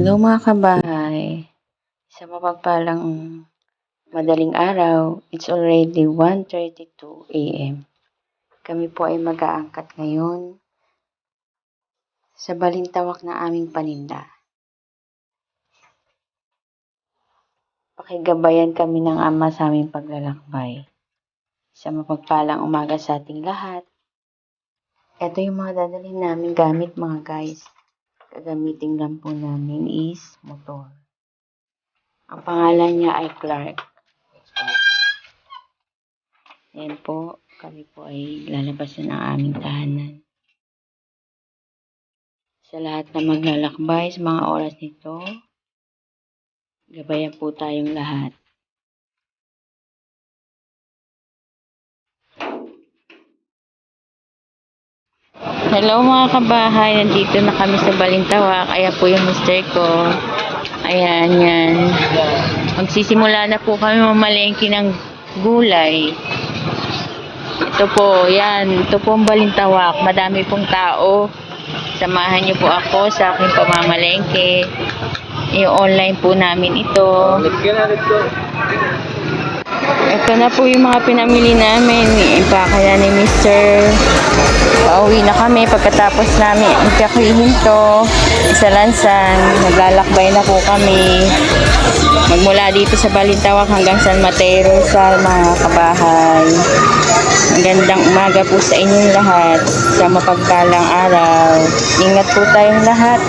Hello mga kabahay. Sa mapagpalang madaling araw, it's already 1.32 a.m. Kami po ay mag-aangkat ngayon sa balintawak na aming paninda. Pakigabayan kami ng ama sa aming paglalakbay. Sa mapagpalang umaga sa ating lahat. Ito yung mga dadalhin namin gamit mga guys gagamitin lang po namin is motor. Ang pangalan niya ay Clark. Yan po, kami po ay lalabas na ng aming tahanan. Sa lahat na maglalakbay sa mga oras nito, gabayan po tayong lahat. Hello mga kabahay, nandito na kami sa Balintawak. Ayan po yung mister ko. Ayan, yan. Magsisimula na po kami mamalengke ng gulay. Ito po, yan. Ito po ang Balintawak. Madami pong tao. Samahan niyo po ako sa aking pamamalengke. Yung online po namin ito. Let's go na, let's go. Ito na po yung mga pinamili namin. Impaka na ni Mr. Pauwi na kami pagkatapos namin impakihin to sa lansan. Naglalakbay na po kami. Magmula dito sa Balintawak hanggang San Mateo sa mga kabahay. Magandang umaga po sa inyong lahat sa mapagpalang araw. Ingat po tayong lahat.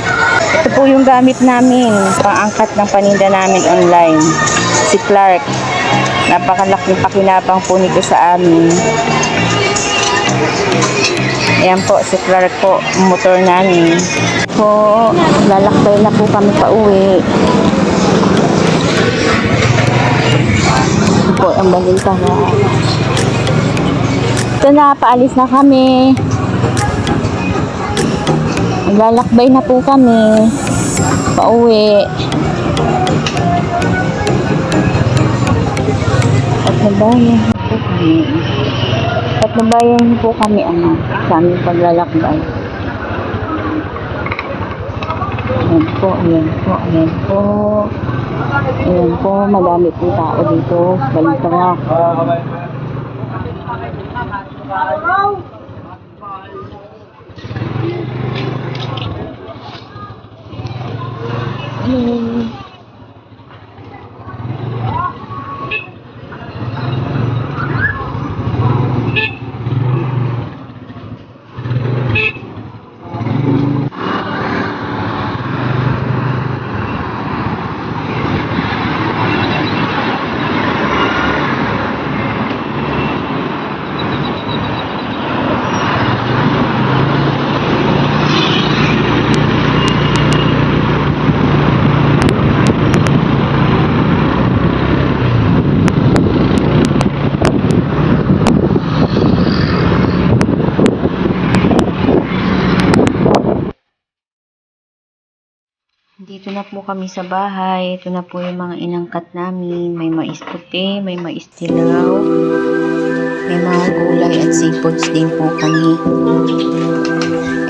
Ito po yung gamit namin, pangangkat ng paninda namin online. Si Clark. Napakalaking pakinabang po nito sa amin. Ayan po, si Clark po, motor namin. Po, lalakbay na po kami pa uwi. Po, ang balinta na. Ito na, paalis na kami. Lalakbay na po kami. Pauwi. Patnabayan po kami. Patnabayan po kami ano, sa aming paglalakbay. Ayan po, ayan po, ayan po. Ayan po, madami po tao dito sa Balintawak. Dito na po kami sa bahay. Ito na po yung mga inangkat namin. May mais puti, may mais tilaw, may mga gulay at seafoods din po kami.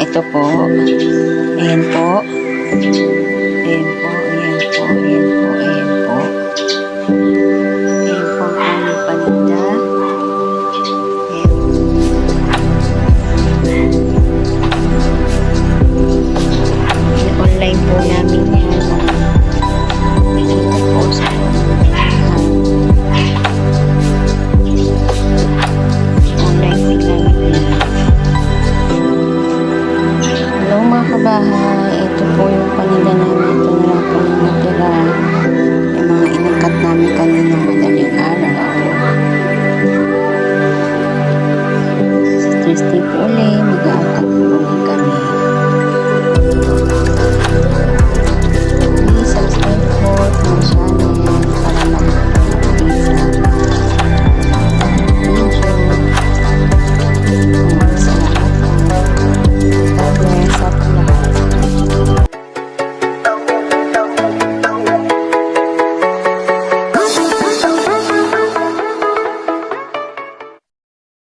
Ito po. Ayan po. Ayan po, Ulit, mag